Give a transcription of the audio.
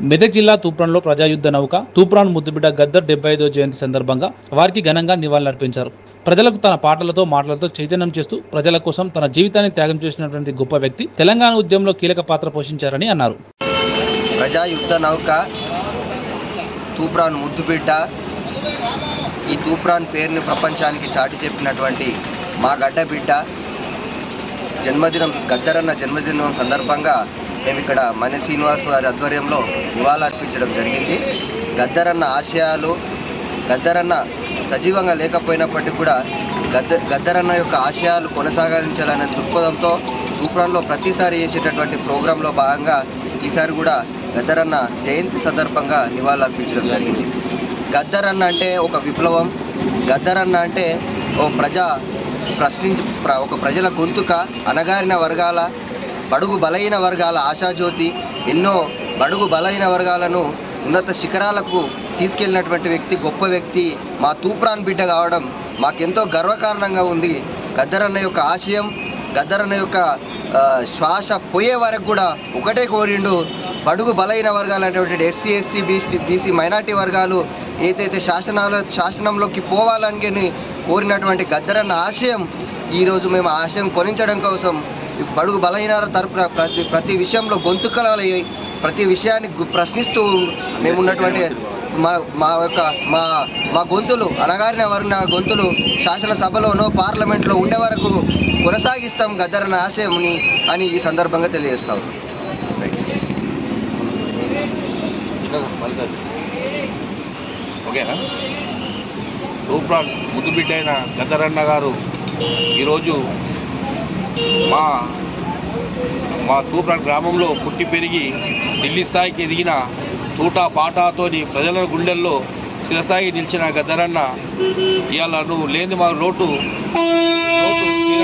మెదక్ జిల్లా తూప్రాన్లో ప్రజాయుద్ధ నౌక తూప్రాన్ ముద్దుబిడ్డ గద్దర్ డెబ్బై ఐదో జయంతి సందర్భంగా వారికి ఘనంగా నివాళులర్పించారు. ప్రజలకు తన పాటలతో మాటలతో చైతన్యం చేస్తూ ప్రజల కోసం తన జీవితాన్ని త్యాగం చేసినటువంటి గొప్ప వ్యక్తి తెలంగాణ ఉద్యమంలో కీలక పాత్ర పోషించారని అన్నారు. ప్రజా యుద్ధ నౌక తూప్రాన్ ముద్దుబిడ్డ ఈ తూప్రాన్ పేరుని ప్రపంచానికి చాటి చెప్పినటువంటి మా గడ్డ బిడ్డ జన్మదినం గద్దరన్న జన్మదినం సందర్భంగా మేము ఇక్కడ మణి శ్రీనివాస్ గారి ఆధ్వర్యంలో నివాళులర్పించడం జరిగింది. గద్దరన్న ఆశయాలు గద్దరన్న సజీవంగా లేకపోయినప్పటికీ కూడా గద్ద గద్దరన్న యొక్క ఆశయాలు కొనసాగించాలనే దృక్పథంతో తూప్రాన్లో ప్రతిసారి చేసేటటువంటి ప్రోగ్రాంలో భాగంగా ఈసారి కూడా గద్దరన్న జయంతి సందర్భంగా నివాళులర్పించడం జరిగింది. గద్దరన్న అంటే ఒక విప్లవం. గద్దరన్న అంటే ఓ ప్రజా ప్రశ్నించి ప్ర- ఒక ప్రజల గొంతుక అణగారిన వర్గాల బడుగు బలహీన వర్గాల ఆశాజ్యోతి ఎన్నో బడుగు బలహీన వర్గాలను ఉన్నత శిఖరాలకు తీసుకెళ్ళినటువంటి వ్యక్తి గొప్ప వ్యక్తి మా తూప్రాన్ బిడ్డ కావడం మాకెంతో గర్వకారణంగా ఉంది. గద్దరన్న యొక్క ఆశయం గద్దరన్న యొక్క శ్వాస పోయే వరకు కూడా ఒకటే కోరిండు బడుగు బలైన వర్గాలు అనేటువంటి SC SC BC BC minority వర్గాలు ఏదైతే శాసనాల శాసనంలోకి పోవాలని కోరినటువంటి గద్దరన్న ఆశయం ఈరోజు మేము ఆశయం కొనించడం కోసం బడుగు బలహీన తరపున ప్రతి ప్రతి విషయంలో గొంతుకల ప్రతి విషయాన్ని ప్రశ్నిస్తూ మేమున్నటువంటి మా మా యొక్క మా మా గొంతులు అణగారిన వర్ణ గొంతులు శాసనసభలోనో పార్లమెంట్లో ఉండే వరకు కొనసాగిస్తాం గద్దరన్న ఆశయంని అని ఈ సందర్భంగా తెలియజేస్తాం ఓకేనా? తూప్రాన్ ముద్దు బిడ్డ గద్దరన్న గారు ఈరోజు మా మా తూప్రాన్ గ్రామంలో పుట్టి పెరిగి ఢిల్లీ స్థాయికి ఎదిగిన తూటా పాటాతోని ప్రజల గుండెల్లో చిరస్థాయి నిలిచిన గద్దరన్న ఇవాళ నువ్వు లేని మా లోటు